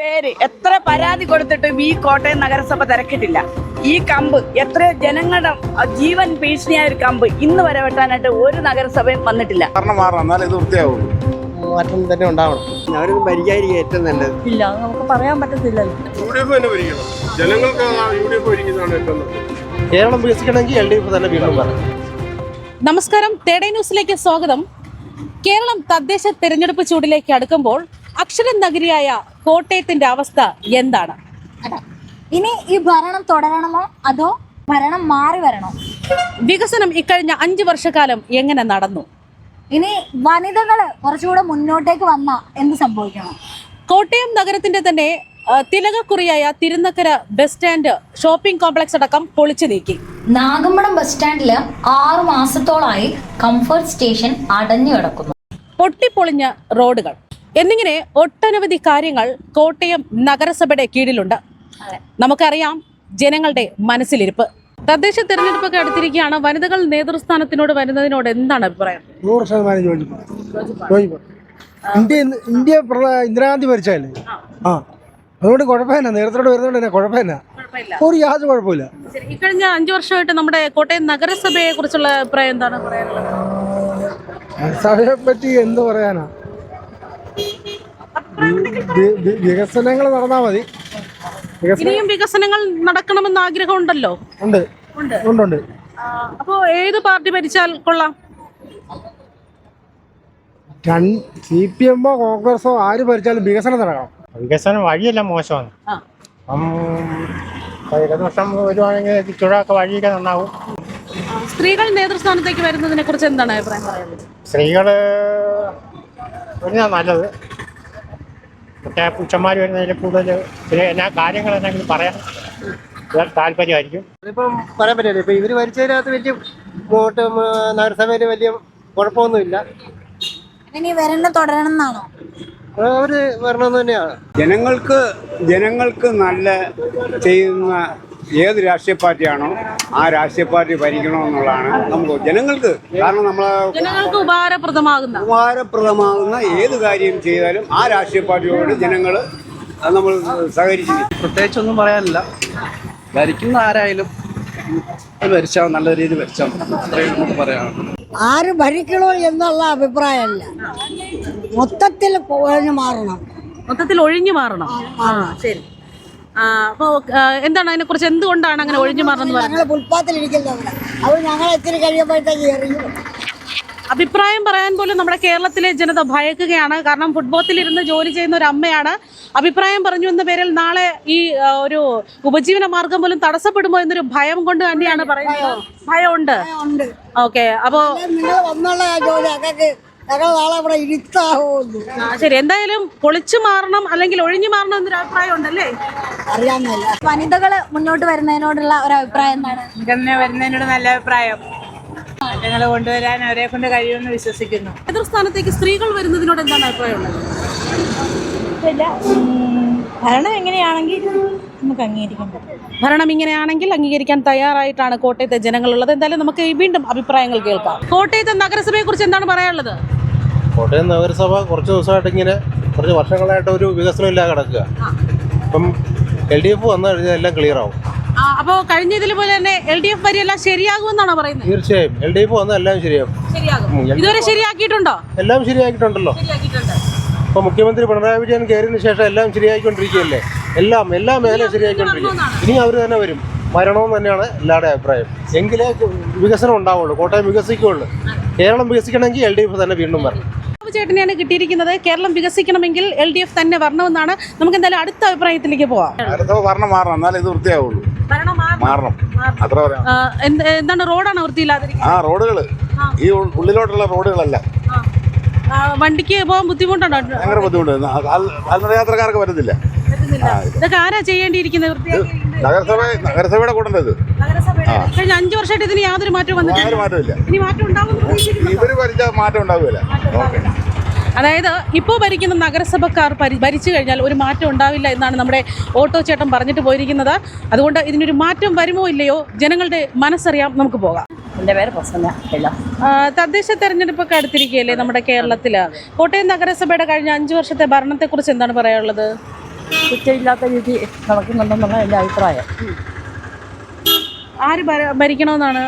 പേര് എത്ര പരാതി കൊടുത്തിട്ടും ഈ കോട്ടയം നഗരസഭ തിരക്കിട്ടില്ല. ഈ കമ്പ് എത്ര ജനങ്ങളുടെ ജീവൻ ഭീഷണിയായ ഒരു കമ്പ് ഇന്ന് വരെ വെട്ടാനായിട്ട് ഒരു നഗരസഭയും വന്നിട്ടില്ല. കാരണം മാറണം എന്നാലേ ഇത് വൃത്തിയാവും മാറ്റം തന്നെ ഉണ്ടാവണം. അവരൊന്നും ഭരിക്കാതിരിക്കുക ഏറ്റവും നല്ലത്. ഇല്ല നമുക്ക് പറയാൻ പറ്റത്തില്ല. യു ഡി എഫ് തന്നെ ഭരിക്കണം. ജനങ്ങൾക്ക് യു ഡി എഫ് ഭരിക്കുന്നതാണ് ഏറ്റവും കേരളം വികസിക്കണമെങ്കിൽ എൽ ഡി എഫ് തന്നെ വീണ്ടും പറയാം നമസ്കാരം തേടേ ന്യൂസിലേക്ക് സ്വാഗതം. കേരളം തദ്ദേശ തെരഞ്ഞെടുപ്പ് ചൂടിലേക്ക് അടുക്കുമ്പോൾ അക്ഷര നഗരിയായ കോട്ടയത്തിന്റെ അവസ്ഥ എന്താണ്? ഇനി ഈ ഭരണം തുടരണമോ? അതോ ഭരണം മാറി വരണോ? വികസനം ഇക്കഴിഞ്ഞ അഞ്ചു വർഷക്കാലം എങ്ങനെ നടന്നു? ഇനി വനിതകൾ കുറച്ചുകൂടെ മുന്നോട്ടേക്ക് വന്ന എന്ത് സംഭവിക്കണം? കോട്ടയം നഗരത്തിന്റെ തന്നെ തിലകക്കുറിയായ Thirunakkara bus stand shopping complex അടക്കം പൊളിച്ചു നീക്കി. നാഗമ്പടം ബസ് സ്റ്റാൻഡിൽ ആറു മാസത്തോളമായി കംഫർട്ട് സ്റ്റേഷൻ അടഞ്ഞു കിടക്കുന്നു. പൊട്ടിപ്പൊളിഞ്ഞ റോഡുകൾ. എന്നിങ്ങനെ ഒട്ടനവധി കാര്യങ്ങൾ കോട്ടയം നഗരസഭയുടെ കീഴിലുണ്ട്. നമുക്കറിയാം ജനങ്ങളുടെ മനസ്സിലിരിപ്പ്. തദ്ദേശ തെരഞ്ഞെടുപ്പൊക്കെ അടുത്തിരിക്കുകയാണ്. വനിതകൾ നേതൃസ്ഥാനത്തിനോട് വരുന്നതിനോട് എന്താണ് അഭിപ്രായം? നൂറ് ശതമാനം ഇന്ത്യ ഇന്ത്യ ഇന്ദിരാഗാന്ധി ഭരിച്ചല്ലേ ആ. അതുകൊണ്ട് കുഴപ്പമില്ല. നേരത്തോട് വരുന്നതുകൊണ്ട് തന്നെ കുഴപ്പമില്ല. ഒരു യാതൊരു കുഴപ്പമില്ല ശരി, ഇക്കഴിഞ്ഞ അഞ്ചു വർഷമായിട്ട് നമ്മുടെ കോട്ടയം നഗരസഭയെ കുറിച്ചുള്ള അഭിപ്രായം എന്താണ് പറയാനുള്ളത്? നഗരസഭയെ പറ്റി എന്ത് പറയാനാ? വികസനങ്ങൾ നടന്നാൽ മതി. ഇനിയും വികസനങ്ങൾ നടക്കണമെന്ന് ആഗ്രഹമുണ്ടല്ലോ? ഉണ്ട്. ഉണ്ട്. ഉണ്ട് അപ്പോ ഏത് പാർട്ടി ഭരിച്ചാൽ കൊള്ളാം? സി പി എമ്മോ കോൺഗ്രസോ ആര് ഭരിച്ചാലും വികസനം നടക്കണം. വികസനം വഴിയല്ല മോശമാണ് ഇടതുപക്ഷം വരുവാണെങ്കിൽ ചുഴയൊക്കെ വഴിയൊക്കെ നന്നാവും. സ്ത്രീകൾ നേതൃസ്ഥാനത്തേക്ക് വരുന്നതിനെ കുറിച്ച് എന്താണ് അഭിപ്രായം പറയുന്നത്? സ്ത്രീകൾ നല്ലത്. മറ്റേ പുച്ഛന്മാർ വരുന്നതിൽ കൂടുതൽ പിന്നെ എല്ലാ കാര്യങ്ങൾ എന്തെങ്കിലും പറയാൻ താല്പര്യമായിരിക്കും. ഇപ്പം പറയാൻ പറ്റില്ല ഇപ്പം ഇവർ ഭരിച്ചതിനകത്ത് വലിയ വോട്ട് നഗരസഭയിൽ വലിയ കുഴപ്പമൊന്നുമില്ല. ഇനി വരണം തുടരണം എന്നാണോ വരണമെന്ന് തന്നെയാണ്. ജനങ്ങൾക്ക് ജനങ്ങൾക്ക് നല്ല ചെയ്യുന്ന ഏത് രാഷ്ട്രീയ പാർട്ടിയാണോ ആ രാഷ്ട്രീയ പാർട്ടി ഭരിക്കണമെന്നുള്ളതാണ് നമുക്ക് ജനങ്ങൾക്ക് കാരണം നമ്മൾ ജനങ്ങൾക്ക് ഉപകാരപ്രദമാകുന്ന. ഉപകാരപ്രദമാകുന്ന ഏത് കാര്യം ചെയ്താലും ആ രാഷ്ട്രീയ പാർട്ടിയോട് ജനങ്ങൾ നമ്മൾ സഹകരിച്ചിരിക്കും. പ്രത്യേകിച്ചൊന്നും പറയാനില്ല. ഭരിക്കുന്ന ആരായാലും ഭരിച്ചാൽ നല്ല രീതിയിൽ ഭരിച്ചാൽ അത്രയും നമുക്ക് പറയാനുള്ളൂ. ആര് ഭരിക്കണോ എന്നുള്ള അഭിപ്രായമല്ല. മൊത്തത്തിൽ മാറണം. മൊത്തത്തിൽ ഒഴിഞ്ഞു മാറണം. ആ ശരി. ആ, അപ്പോ എന്താണ് അതിനെ കുറിച്ച് എന്തുകൊണ്ടാണ് അങ്ങനെ ഒഴിഞ്ഞു മാറുന്നത് ഞങ്ങൾ ഞങ്ങൾ കഴിയുമ്പോഴത്തേക്ക് എറിയും. അഭിപ്രായം പറയാൻ പോലും നമ്മുടെ കേരളത്തിലെ ജനത ഭയക്കുകയാണ്. കാരണം ഇരുന്ന് ജോലി ചെയ്യുന്ന ഒരു അമ്മയാണ്. അഭിപ്രായം പറഞ്ഞു എന്ന പേരിൽ നാളെ ഈ ഒരു ഉപജീവന മാർഗം പോലും തടസ്സപ്പെടുമോ എന്നൊരു ഭയം കൊണ്ട് തന്നെയാണ് പറയുന്നത്. ഭയമുണ്ട്. ഓക്കെ അപ്പോ നിങ്ങൾ വന്നുള്ള ജോലി ഞങ്ങൾ നാളെ ഇവിടെ ഇരുത്താവുന്നു ആ, ശരി. എന്തായാലും പൊളിച്ചു മാറണം അല്ലെങ്കിൽ ഒഴിഞ്ഞു മാറണം എന്നൊരു അഭിപ്രായം ഉണ്ടല്ലേ? അറിയാമെന്നല്ല വനിതകൾ മുന്നോട്ട് വരുന്നതിനോടുള്ള ഒരു അഭിപ്രായം എന്താണ്? ഇങ്ങനെ വരുന്നതിനോട് നല്ല അഭിപ്രായം. മാറ്റങ്ങൾ കൊണ്ടുവരാൻ അവരെ കൊണ്ട് കഴിയുമെന്ന് വിശ്വസിക്കുന്നു. നേതൃസ്ഥാനത്തേക്ക് സ്ത്രീകൾ വരുന്നതിനോട് എന്താണ് അഭിപ്രായം ഉള്ളത്? ഭരണം എങ്ങനെയാണെങ്കിൽ നമുക്ക് അംഗീകരിക്കാൻ പറ്റും. ഭരണം ഇങ്ങനെയാണെങ്കിൽ അംഗീകരിക്കാൻ തയ്യാറായിട്ടാണ് കോട്ടയത്തെ ജനങ്ങളുള്ളത്. എന്തായാലും നമുക്ക് ഈ വീണ്ടും അഭിപ്രായങ്ങൾ കേൾക്കാം. കോട്ടയത്തെ നഗരസഭയെ കുറിച്ച് എന്താണ് പറയാനുള്ളത്? കോട്ടയം നഗരസഭ കുറച്ച് ദിവസമായിട്ട് ഇങ്ങനെ കുറച്ച് വർഷങ്ങളായിട്ട് ഒരു വികസനം ഇല്ലാതെ കിടക്കുക അപ്പം എൽ ഡി എഫ് വന്നു കഴിഞ്ഞാൽ എല്ലാം ക്ലിയർ ആവും. അപ്പോ കഴിഞ്ഞ ഇതിൽ പോലെ തന്നെ എൽ ഡി എഫ് വരിയെല്ലാം ശരിയാകുമെന്നാണോ പറയുന്നത്? തീർച്ചയായും. എൽ ഡി എഫ് വന്നാൽ എല്ലാം ശരിയാകും. ഇതുവരെ ശരിയാക്കിയിട്ടുണ്ടോ? എല്ലാം ശരിയാക്കിയിട്ടുണ്ടല്ലോ. ശരിയാക്കിയിട്ടുണ്ട്. ഇപ്പൊ മുഖ്യമന്ത്രി പിണറായി വിജയൻ കയറിയതിനു ശേഷം എല്ലാം ശരിയാക്കിക്കൊണ്ടിരിക്കുകയല്ലേ എല്ലാം എല്ലാ മേഖലയും ശരിയാക്കിക്കൊണ്ടിരിക്കും ഇനി അവർ തന്നെ വരും. വരണമെന്ന് തന്നെയാണ് എല്ലാവരുടെയും അഭിപ്രായം. എങ്കിലേ വികസനം ഉണ്ടാവുള്ളൂ. കോട്ടയം വികസിക്കുകയുള്ളൂ കേരളം വികസിക്കണമെങ്കിൽ എൽ ഡി എഫ് തന്നെ വീണ്ടും വരണം. ബാബു ചേട്ടനെയാണ് കിട്ടിയിരിക്കുന്നത്. കേരളം വികസിക്കണമെങ്കിൽ എൽ ഡി എഫ് തന്നെ വരണമെന്നാണ്. നമുക്ക് എന്തായാലും അടുത്ത അഭിപ്രായത്തിലേക്ക് പോവാം. ഭരണം മാറണം. എന്നാലേ ഇത് വൃത്തിയാവുള്ളൂ. മാറണം. അത്ര എന്താണ് റോഡാണ് വൃത്തിയില്ലാതിരിക്കുന്നത്? ആ റോഡുകൾ ഈ ഉള്ളിലോട്ടുള്ള റോഡുകളല്ല. വണ്ടിക്ക് പോകാൻ ബുദ്ധിമുട്ടുണ്ടോ? ഭയങ്കര ബുദ്ധിമുട്ട്. കാൽനട യാത്രക്കാർക്ക് വരുന്നില്ല ഇതൊക്കെ ആരാ ചെയ്യേണ്ടിയിരിക്കുന്നത്? വൃത്തിയാക്കി നഗരസഭ നഗരസഭയുടെ കൂടെ കഴിഞ്ഞ അഞ്ചു വർഷമായിട്ട് ഇതിന് യാതൊരു മാറ്റവും വന്നിട്ടില്ല. മാറ്റമില്ല ഇനി മാറ്റം ഇവർ മാറ്റം ഉണ്ടാവില്ല ഓക്കെ. അതായത് ഇപ്പോൾ ഭരിക്കുന്ന നഗരസഭക്കാർ പരി- ഭരിച്ചു കഴിഞ്ഞാൽ ഒരു മാറ്റം ഉണ്ടാവില്ല എന്നാണ് നമ്മുടെ ഓട്ടോ ചേട്ടൻ പറഞ്ഞിട്ട് പോയിരിക്കുന്നത്. അതുകൊണ്ട് ഇതിനൊരു മാറ്റം വരുമോ ഇല്ലയോ ജനങ്ങളുടെ മനസ്സറിയാം. നമുക്ക് പോകാം. എന്റെ പേര് പ്രസന്ന തദ്ദേശ തെരഞ്ഞെടുപ്പൊക്കെ അടുത്തിരിക്കുകയല്ലേ നമ്മുടെ കേരളത്തിൽ കോട്ടയം നഗരസഭയുടെ കഴിഞ്ഞ അഞ്ചു വർഷത്തെ ഭരണത്തെക്കുറിച്ച് എന്താണ് പറയാനുള്ളത്? കുറ്റമില്ലാത്ത രീതി നടക്കുന്നുണ്ടെന്നുള്ള എന്റെ അഭിപ്രായം. ആര് ഭര- ഭരിക്കണമെന്നാണ്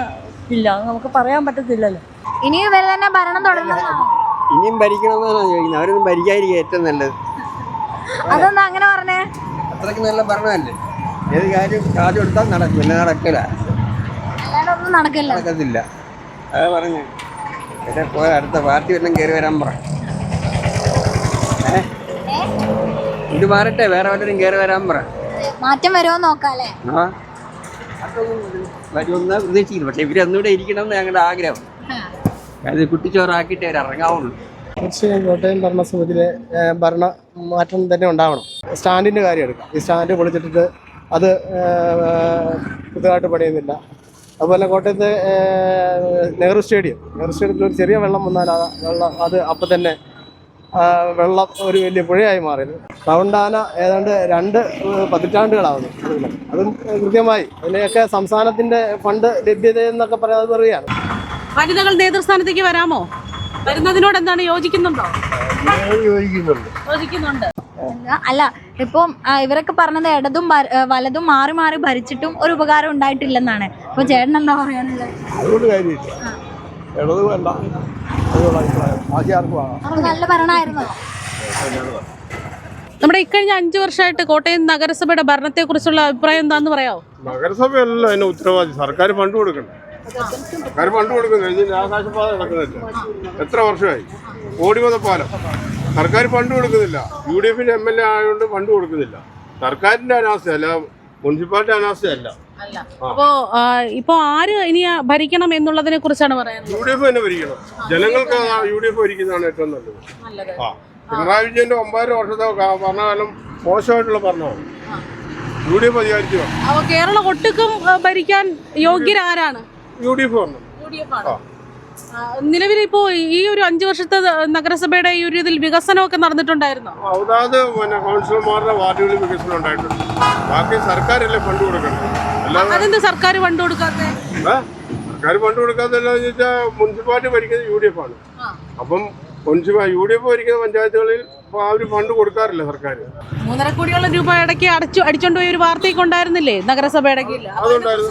ഇല്ല. അത് നമുക്ക് പറയാൻ പറ്റത്തില്ലല്ലോ. ഇനി ഇവർ തന്നെ ഭരണം തുടരണമെന്നാണോ ഇനിയും ഭരിക്കണമെന്നാണ് ചോദിക്കുന്നത്? അവരൊന്നും ഭരിക്കാതിരിക്കുക ഏറ്റവും നല്ലത്. അതൊന്നും അങ്ങനെ പറഞ്ഞേ? അത്രയ്ക്ക് നല്ല ഭരണമല്ലേ? ഏത് കാര്യം കാര്യം എടുത്താൽ നടക്കും. പിന്നെ നടക്കില്ല. നടക്കത്തില്ല. അത് പറഞ്ഞു. പിന്നെ പോയ അടുത്ത പാർട്ടി വല്ലതും കയറി വരാൻ പറ. ഏ? ഇത് മാറട്ടെ വേറെ വേറെ കയറി വരാൻ പറ. മാറ്റം വരുമോ നോക്കാല്ലേ? ആ. വരുമെന്ന് പ്രതീക്ഷിക്കുന്നു. പക്ഷെ ഇവരൊന്നുകൂടെ ഇരിക്കണം എന്ന് ഞങ്ങളുടെ ആഗ്രഹം. അത് കുട്ടിച്ചോറാക്കിയിട്ട് അവർ ഇറങ്ങാവുള്ളൂ. തീർച്ചയായും കോട്ടയം ഭരണസമിതിയിലെ ഭരണ മാറ്റം തന്നെ ഉണ്ടാവണം. സ്റ്റാൻഡിന്റെ കാര്യം എടുക്കാം. ഈ സ്റ്റാൻഡ് പൊളിച്ചിട്ടിട്ട് അത് പുതുതായിട്ട് പണിയുന്നില്ല. അതുപോലെ കോട്ടയത്തെ നെഹ്റു സ്റ്റേഡിയം. നെഹ്റു സ്റ്റേഡിയത്തിൽ ഒരു ചെറിയ വെള്ളം വന്നാൽ വെള്ളം അത് അപ്പം തന്നെ വെള്ളം ഒരു വലിയ പുഴയായി മാറിയത്. ടൗണ്ടാന ഏതാണ്ട് രണ്ട് പതിറ്റാണ്ടുകളാവുന്നു. അതും കൃത്യമായി അതിനെയൊക്കെ സംസ്ഥാനത്തിന്റെ ഫണ്ട് ലഭ്യത എന്നൊക്കെ പറയുന്നത് പറയുകയാണ് വനിതകൾ നേതൃസ്ഥാനത്തേക്ക് വരാമോ? വരുന്നതിനോട് എന്താണ് യോജിക്കുന്നുണ്ടോ? യോജിക്കുന്നുണ്ട്. യോജിക്കുന്നുണ്ട്. അല്ല ഇപ്പം ഇവരൊക്കെ പറഞ്ഞത് ഇടതും വലതും മാറി മാറി ഭരിച്ചിട്ടും ഒരു ഉപകാരം ഉണ്ടായിട്ടില്ലെന്നാണ്. അപ്പൊ ചേട്ടൻ എന്താ പറയാനുള്ളത് ഇടത് വേണ്ട. അഭിപ്രായം. ബാക്കി ആർക്കും നല്ല ഭരണമായിരുന്നോ നമ്മുടെ ഇക്കഴിഞ്ഞ അഞ്ചു വർഷമായിട്ട് കോട്ടയം നഗരസഭയുടെ ഭരണത്തെ കുറിച്ചുള്ള അഭിപ്രായം എന്താന്ന് പറയാമോ നഗരസഭയല്ല അതിന് ഉത്തരവാദി സർക്കാർ ഫണ്ട് കൊടുക്കണ്ടേ സർക്കാർ ഫണ്ട് കൊടുക്കുന്നു. ആകാശപാത നടക്കുന്നില്ല. എത്ര വർഷമായി? ഓടിമത പാലം. സർക്കാർ ഫണ്ട് കൊടുക്കുന്നില്ല. യു ഡി എഫിന്റെ എം എൽ എ ആയതുകൊണ്ട് ഫണ്ട് കൊടുക്കുന്നില്ല. സർക്കാരിന്റെ അനാസ്ഥയല്ല മുനിസിപ്പാലിറ്റി അനാസ്ഥയല്ല. അപ്പോ ആ, ഇപ്പോ ആര് ഇനി ഭരിക്കണം എന്നുള്ളതിനെ കുറിച്ചാണ് പറയുന്നത്? യു ഡി എഫ് തന്നെ ഭരിക്കണം. ജനങ്ങൾക്ക് യു ഡി എഫ് ഭരിക്കുന്നതാണ് ഏറ്റവും നല്ലത്. ആ. പിണറായി വിജയന്റെ ഒമ്പതര വർഷത്തെ ക- ഭരണകാലം മോശമായിട്ടുള്ള ഭരണമാണ്. യു ഡി എഫ് അധികാരിക്കുക അപ്പൊ കേരളം ഒട്ടുക്കും ആ, ഭരിക്കാൻ യോഗ്യരാരാണ്? യു ഡി എഫ് ആ. നിലവിൽ ഇപ്പോ ഈ ഒരു അഞ്ചു വർഷത്തെ നഗരസഭയുടെ ഈ ഒരു ഇതിൽ വികസനമൊക്കെ നടന്നിട്ടുണ്ടായിരുന്നോ? അതാത് പിന്നെ കൗൺസിലർമാരുടെ വാർഡുകളിൽ വികസനം ഉണ്ടായിട്ടുണ്ട്. ബാക്കി സർക്കാരല്ലേ ഫണ്ട് കൊടുക്കണം അല്ലാതെ അതെന്ത് സർക്കാർ ഫണ്ട് കൊടുക്കാത്തെ? സർക്കാർ ഫണ്ട് കൊടുക്കാത്തല്ലെന്ന് വെച്ചാൽ മുനിസിപ്പാലിറ്റി ഭരിക്കുന്നത് യു ഡി എഫ് ആണ് അപ്പം മുനിസിപ്പാ യു ഡി എഫ് ഭരിക്കുന്ന പഞ്ചായത്തുകളിൽ അവർ ഫണ്ട് കൊടുക്കാറില്ല സർക്കാർ മൂന്നര കോടിയോളം രൂപ ഇടയ്ക്ക് അടച്ചു അടിച്ചോണ്ട് പോയ ഒരു വാർത്തയൊക്കെ ഉണ്ടായിരുന്നില്ലേ? നഗരസഭ ഇടയ്ക്ക് അതുണ്ടായിരുന്നു.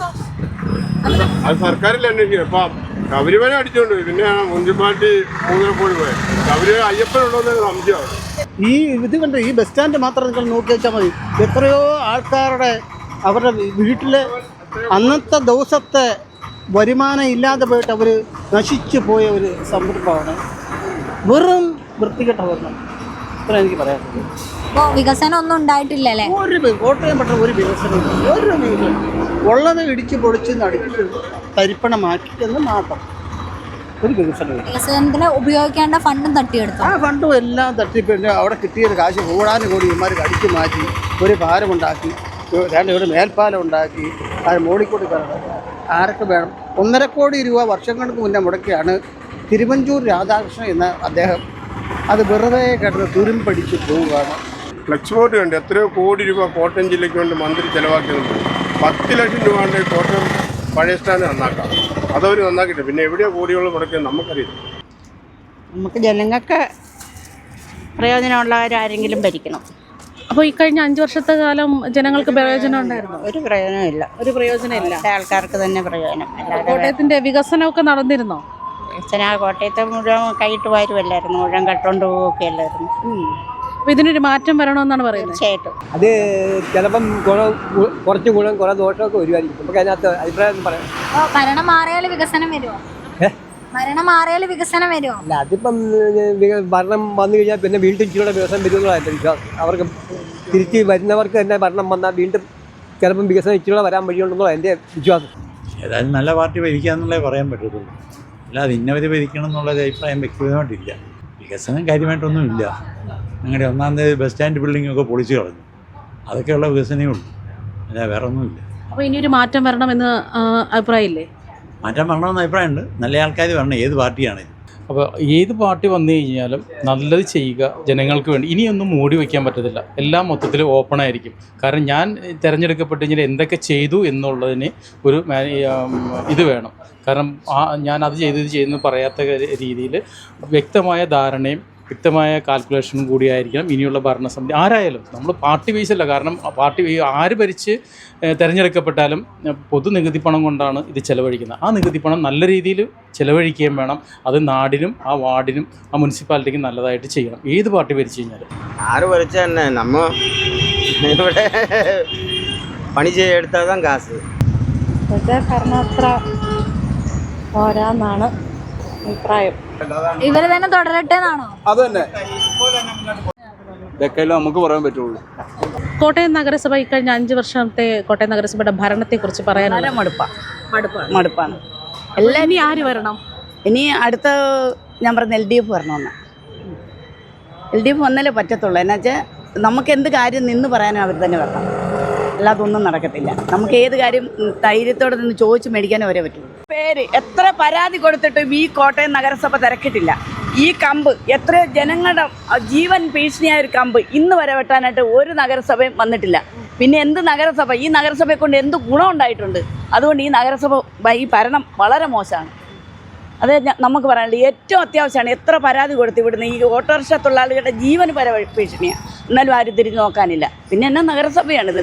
അത് സർക്കാരിൽ അന്വേഷിക്കും. അപ്പൊ ശബരിമല അടിച്ചോണ്ട് പോയി. പിന്നെ മുനിസിപ്പാലിറ്റി മൂന്നര കോടി പോയത് ശബരിമല അയ്യപ്പൻ എന്നൊരു സംശയമാണ്. ഈ ഇത് കണ്ട് ഈ ബസ് സ്റ്റാൻഡ് മാത്രം നിങ്ങൾ നോക്കി വെച്ചാൽ മതി. എത്രയോ ആൾക്കാരുടെ അവരുടെ വീട്ടിൽ അന്നത്തെ ദിവസത്തെ വരുമാനം ഇല്ലാതെ പോയിട്ട് അവർ നശിച്ചു പോയ ഒരു സംരംഭമാണ്. വെറും വൃത്തികെട്ട വർണം ഇത്ര എനിക്ക് പറയാനുള്ളത് അപ്പൊ വികസനം ഒന്നും ഉണ്ടായിട്ടില്ലല്ലേ ഒരു കോട്ടയം പട്ടണം ഒരു വികസനം ഒരു ഉള്ളത് ഇടിച്ച് പൊളിച്ച് നടിച്ച് തരിപ്പണമാക്കി എന്ന് മാത്രം. ഒരു വികസനം വികസനത്തിന് ഉപയോഗിക്കേണ്ട ഫണ്ടും തട്ടിയെടുത്തു? ആ ഫണ്ടും എല്ലാം തട്ടിപ്പിട്ട് അവിടെ കിട്ടിയ കാശ് കൂടാനും കൂടി ഇമാർ കടിച്ചു മാറ്റി ഒരു പാലമുണ്ടാക്കി ഒരു- രണ്ട് ഒരു മേൽപ്പാലം ഉണ്ടാക്കി അത് മോളിക്കൂടി കയറണം ആരൊക്കെ വേണം? ഒന്നര കോടി രൂപ വർഷങ്ങൾക്ക് മുന്നേ മുടക്കിയാണ് തിരുവഞ്ചൂർ രാധാകൃഷ്ണൻ എന്ന അദ്ദേഹം. അത് വെറുതെ കിടന്ന് തുരുമ്പടിച്ച് പോവുകയാണ്. ഫ്ലക്സ് ബോർഡ് കണ്ട് എത്രയോ കോടി രൂപ കോട്ടയം ജില്ലയ്ക്ക് വേണ്ടി മന്ത്രി ചെലവാക്കുന്നുണ്ട് പത്ത് ലക്ഷം രൂപ കൊണ്ട് കോട്ടയം പഴയ സ്റ്റാൻഡ് നന്നാക്കാം. അതവർ നന്നാക്കിയിട്ട് പിന്നെ എവിടെയോ കോടികൾ മുടക്കിയത് നമുക്കറിയില്ല. നമുക്ക് ജനങ്ങൾക്ക് പ്രയോജനമുള്ളവരാരെങ്കിലും ഭരിക്കണം. അപ്പോൾ ഈ കഴിഞ്ഞ അഞ്ചു വർഷത്തെ കാലം ജനങ്ങൾക്ക് പ്രയോജനം ഉണ്ടായിരുന്നു? ഒരു പ്രയോജനമില്ല. ഒരു പ്രയോജനമില്ല ഇല്ല. ആൾക്കാർക്ക് തന്നെ പ്രയോജനം. അല്ലാതെ കോട്ടയത്തിന്റെ വികസനമൊക്കെ നടന്നിരുന്നോ? ആ കോട്ടയത്തെ മുഴുവൻ കൈയിട്ട് വാരുമല്ലായിരുന്നു മുഴുവൻ കട്ടുകൊണ്ട് പോവുകയൊക്കെ അല്ലായിരുന്നു. അപ്പോൾ ഇതിനൊരു മാറ്റം വരണമെന്നാണ് പറയുന്നത്? തീർച്ചയായിട്ടും. അത് ചിലപ്പം ഗുണം കുറച്ച് ഗുണം കുറേ ദോഷമൊക്കെ വരുമായിരിക്കും. നമുക്ക് അതിനകത്ത് അഭിപ്രായം പറയാം. ഭരണം മാറിയാൽ വികസനം വരുമോ ഭരണം മാറിയാൽ വികസനം വരുമോ അല്ല അതിപ്പം ഭരണം വന്നു കഴിഞ്ഞാൽ പിന്നെ വീണ്ടും ഇച്ചിരിയുടെ വികസനം വരുമെന്നുള്ള വിശ്വാസം. അവർക്ക് തിരിച്ച് വരുന്നവർക്ക് തന്നെ ഭരണം വന്നാൽ വീണ്ടും ചിലപ്പം വികസനം ഇച്ചിരിയുടെ വരാൻ വഴിയുണ്ടെന്നുള്ള എന്റെ വിശ്വാസം. ഏതായാലും നല്ല പാർട്ടി ഭരിക്കാന്നുള്ളേ പറയാൻ പറ്റത്തുള്ളൂ. അല്ലാതെ ഇന്നവധി ഭരിക്കണം എന്നുള്ള അഭിപ്രായം വ്യക്തിപരമായിട്ടില്ല. വികസനം കാര്യമായിട്ടൊന്നും ഇല്ല. ഞങ്ങളുടെ ഒന്നാം തീയതി ബസ് സ്റ്റാൻഡ് ബിൽഡിംഗ് ഒക്കെ പൊളിച്ചു കളഞ്ഞു. അതൊക്കെയുള്ള വികസനമേ ഉള്ളൂ. അല്ല വേറെ ഒന്നുമില്ല അപ്പൊ ഇനിയൊരു മാറ്റം വരണമെന്ന് അഭിപ്രായമില്ലേ? മാറ്റം വരണമെന്ന് അഭിപ്രായമുണ്ട്. നല്ല ആൾക്കാർ വരണം. ഏത് പാർട്ടിയാണ് അപ്പോൾ ഏത് പാർട്ടി വന്നു കഴിഞ്ഞാലും നല്ലത് ചെയ്യുക ജനങ്ങൾക്ക് വേണ്ടി. ഇനിയൊന്നും മൂടി വയ്ക്കാൻ പറ്റത്തില്ല. എല്ലാം മൊത്തത്തിൽ ഓപ്പൺ ആയിരിക്കും. കാരണം ഞാൻ തിരഞ്ഞെടുക്കപ്പെട്ട് കഴിഞ്ഞാൽ എന്തൊക്കെ ചെയ്തു എന്നുള്ളതിന് ഒരു ഇത് വേണം. കാരണം ആ ഞാൻ അത് ചെയ്തത് ചെയ്യുന്നു പറയാത്ത രീതിയിൽ വ്യക്തമായ ധാരണയും വ്യക്തമായ കാൽക്കുലേഷനും കൂടിയായിരിക്കണം ഇനിയുള്ള ഭരണസമിതി. ആരായാലും നമ്മൾ പാർട്ടി ബേസ് അല്ല. കാരണം പാർട്ടി ആര് ഭരിച്ച് തിരഞ്ഞെടുക്കപ്പെട്ടാലും പൊതു നികുതി പണം കൊണ്ടാണ് ഇത് ചെലവഴിക്കുന്നത്. ആ നികുതി പണം നല്ല രീതിയിൽ ചെലവഴിക്കുകയും വേണം. അത് നാടിനും ആ വാർഡിനും ആ മുനിസിപ്പാലിറ്റിക്കും നല്ലതായിട്ട് ചെയ്യണം. ഏത് പാർട്ടി ഭരിച്ചു കഴിഞ്ഞാലും. ആര് ഭരിച്ച തന്നെ? നമ്മൾ ഇവിടെ പണി ചെയ്യെടുത്താൽ കാസ്. കാശ് ഇപ്പോഴത്തെ ഭരണം അത്ര പോരാന്നാണ്. അഭിപ്രായം. ഇവർ തന്നെ തുടരട്ടെ എന്നാണോ അത് തന്നെ നമുക്ക് പറയാൻ പറ്റുള്ളൂ. കോട്ടയം നഗരസഭ ഇക്കഴിഞ്ഞ അഞ്ച് വർഷത്തെ കോട്ടയം നഗരസഭയുടെ ഭരണത്തെ കുറിച്ച് പറയാനുള്ള മടുപ്പാണ് മടുപ്പാണ്. മടുപ്പാണ്. എല്ലാം ഇനി ആര് വരണം? ഇനി അടുത്ത ഞാൻ പറഞ്ഞ എൽ ഡി എഫ് വരണമെന്ന് എൽ ഡി എഫ് വന്നാലേ പറ്റത്തുള്ളൂ. എന്നുവെച്ചാൽ നമുക്ക് എന്ത് കാര്യം നിന്ന് പറയാനും അവർ തന്നെ വരണം. അല്ലാതെ ഒന്നും നടക്കത്തില്ല. നമുക്ക് ഏത് കാര്യം ധൈര്യത്തോടെ നിന്ന് ചോദിച്ച് മേടിക്കാനും വരെ പറ്റും. പേര് എത്ര പരാതി കൊടുത്തിട്ടും ഈ കോട്ടയം നഗരസഭ തിരക്കിട്ടില്ല. ഈ കമ്പ് എത്ര ജനങ്ങളുടെ ജീവൻ ഭീഷണിയായ ഒരു കമ്പ് ഇന്ന് വരെ വെട്ടാനായിട്ട് ഒരു നഗരസഭയും വന്നിട്ടില്ല. പിന്നെ എന്ത് നഗരസഭ? ഈ നഗരസഭയെ കൊണ്ട് എന്ത് ഗുണം ഉണ്ടായിട്ടുണ്ട്? അതുകൊണ്ട് ഈ നഗരസഭ ഈ ഭരണം വളരെ മോശമാണ്. അത് നമുക്ക് പറയാനുള്ളത് ഏറ്റവും അത്യാവശ്യമാണ് എത്ര പരാതി കൊടുത്ത് ഇവിടുന്ന് ഈ ഓട്ടോറിക്ഷ തൊഴിലാളികളുടെ ജീവന് പര ഭീഷണിയാണ് എന്നാലും ആരും തിരിഞ്ഞു നോക്കാനില്ല. പിന്നെ എന്നാ നഗരസഭയാണിത്?